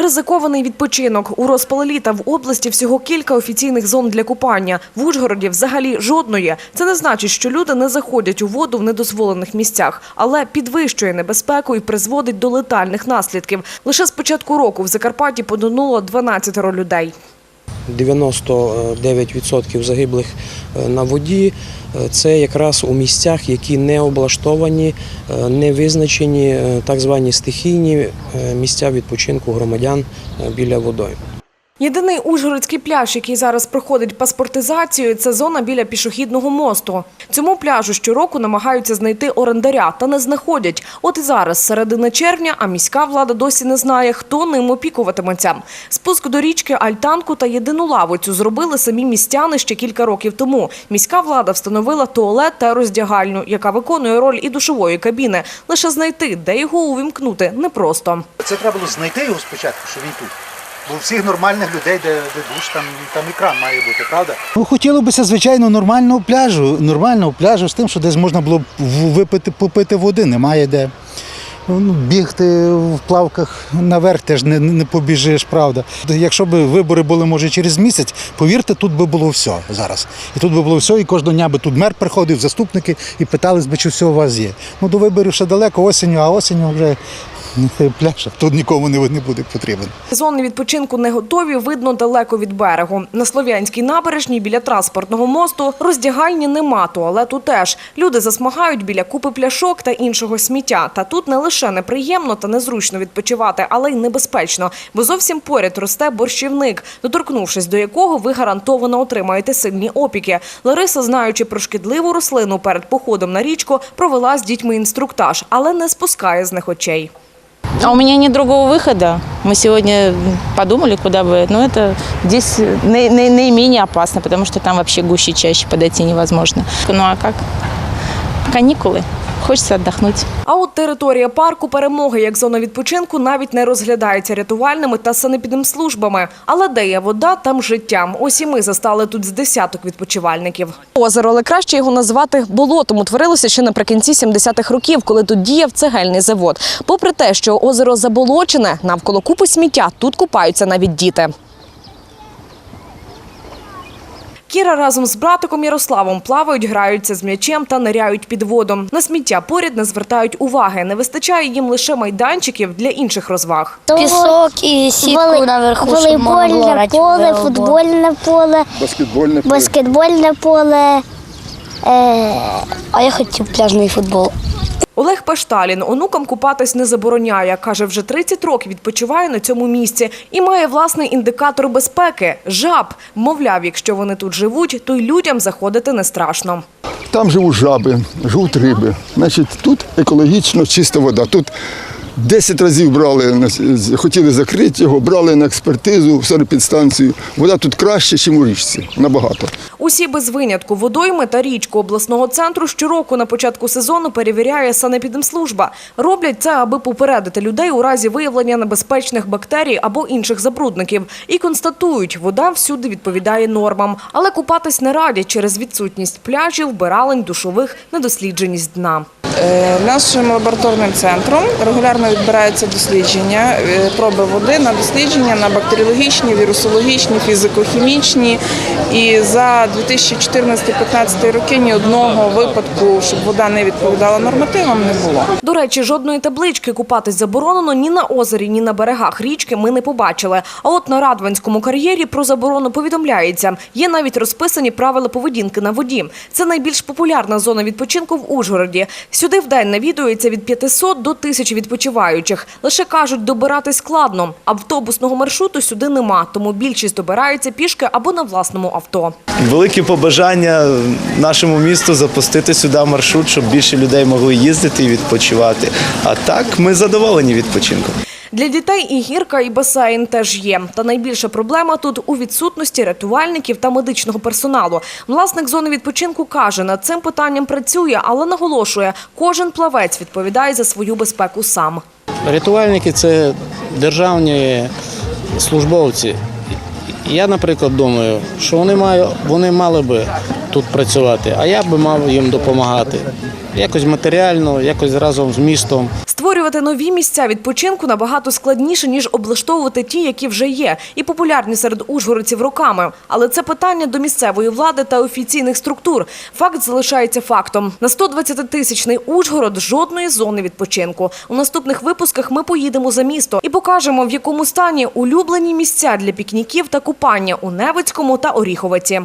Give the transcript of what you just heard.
Ризикований відпочинок. У розпал літа в області всього кілька офіційних зон для купання. В Ужгороді взагалі жодної. Це не значить, що люди не заходять у воду в недозволених місцях, але підвищує небезпеку і призводить до летальних наслідків. Лише з початку року в Закарпатті потонуло 12 людей. 99% загиблих е, на воді е, це якраз у місцях, які не облаштовані, е, не визначені так звані стихійні місця відпочинку громадян біля водойм. Єдиний ужгородський пляж, який зараз проходить паспортизацію, це зона біля пішохідного мосту. Цьому пляжу щороку намагаються знайти орендаря, та не знаходять. От і зараз середина червня, а міська влада досі не знає, хто ним опікуватиметься. Спуск до річки Альтанку та єдину лавицю зробили самі містяни ще кілька років тому. Міська влада встановила туалет та роздягальню, яка виконує роль і душової кабіни. Лише знайти, де його увімкнути, непросто. Це треба було знайти його спочатку, що він тут. Бо у всіх нормальних людей, де, де душ, там, там екран має бути, правда? Ну, хотіло б звичайно, нормального пляжу, нормального пляжу з тим, що десь можна було б випити, попити води, немає де. Ну, бігти в плавках наверх теж не, не побіжиш, правда. Якщо б вибори були, може, через місяць, повірте, тут би було все зараз. І тут би було все, і кожного дня би тут мер приходив, заступники і питались би, чи все у вас є. Ну, до виборів ще далеко, осінню, а осінню вже нехай пляж, тут нікому не, буде потрібен. Зони відпочинку не готові, видно далеко від берегу. На Слов'янській набережній біля транспортного мосту роздягальні нема, туалету теж. Люди засмагають біля купи пляшок та іншого сміття. Та тут не лише неприємно та незручно відпочивати, але й небезпечно, бо зовсім поряд росте борщівник, доторкнувшись до якого ви гарантовано отримаєте сильні опіки. Лариса, знаючи про шкідливу рослину перед походом на річку, провела з дітьми інструктаж, але не спускає з них очей. А у меня нет другого выхода. Мы сегодня подумали, куда бы. Но это здесь наи- наи- наименее опасно, потому что там вообще гуще чаще подойти невозможно. Ну а как? Каникулы. Хочется отдохнуть. А от територія парку перемоги як зона відпочинку навіть не розглядається рятувальними та санепідемслужбами. Але де є вода, там життя. Ось і ми застали тут з десяток відпочивальників. Озеро, але краще його назвати болотом. Утворилося ще наприкінці 70-х років, коли тут діяв цегельний завод. Попри те, що озеро заболочене, навколо купи сміття тут купаються навіть діти. Кіра разом з братиком Ярославом плавають, граються з м'ячем та ниряють під воду. На сміття поряд не звертають уваги. Не вистачає їм лише майданчиків для інших розваг. Пісок і сітку Воли- наверху, волейбольне поле, футбольне поле, Баскетбольне поле. баскетбольне поле. Е, А я хотів пляжний футбол. Олег Пашталін онукам купатись не забороняє. Каже, вже 30 років відпочиває на цьому місці і має власний індикатор безпеки – жаб. Мовляв, якщо вони тут живуть, то й людям заходити не страшно. Там живуть жаби, живуть риби. Значить, тут екологічно чиста вода. Тут 10 разів брали, хотіли закрити його, брали на експертизу в санепідстанцію. Вода тут краще, ніж у річці. Набагато. Усі без винятку водойми та річку обласного центру щороку на початку сезону перевіряє санепідемслужба. Роблять це, аби попередити людей у разі виявлення небезпечних бактерій або інших забрудників. І констатують, вода всюди відповідає нормам. Але купатись не радять через відсутність пляжів, вбиралень, душових, недослідженість дна. Е, Нашим лабораторним центром регулярно відбираються дослідження, е, проби води на дослідження на бактеріологічні, вірусологічні, фізико-хімічні. І за 2014-2015 роки ні одного випадку, щоб вода не відповідала нормативам, не було. До речі, жодної таблички купатись заборонено ні на озері, ні на берегах річки ми не побачили. А от на Радванському кар'єрі про заборону повідомляється. Є навіть розписані правила поведінки на воді. Це найбільш популярна зона відпочинку в Ужгороді. Сюди вдень навідується від 500 до 1000 відпочиваючих. Лише кажуть, добиратись складно. Автобусного маршруту сюди нема, тому більшість добирається пішки або на власному авто. Велике побажання нашому місту запустити сюди маршрут, щоб більше людей могли їздити і відпочивати. А так ми задоволені відпочинком. Для дітей і гірка, і басейн теж є. Та найбільша проблема тут у відсутності рятувальників та медичного персоналу. Власник зони відпочинку каже, над цим питанням працює, але наголошує, кожен плавець відповідає за свою безпеку сам. Рятувальники це державні службовці. Я, наприклад, думаю, що вони маю, вони мали би тут працювати, а я би мав їм допомагати. Якось матеріально, якось разом з містом. Створювати нові місця відпочинку набагато складніше, ніж облаштовувати ті, які вже є, і популярні серед ужгородців роками. Але це питання до місцевої влади та офіційних структур. Факт залишається фактом. На 120-тисячний Ужгород жодної зони відпочинку. У наступних випусках ми поїдемо за місто і покажемо, в якому стані улюблені місця для пікніків та купання у Невицькому та Оріховиці.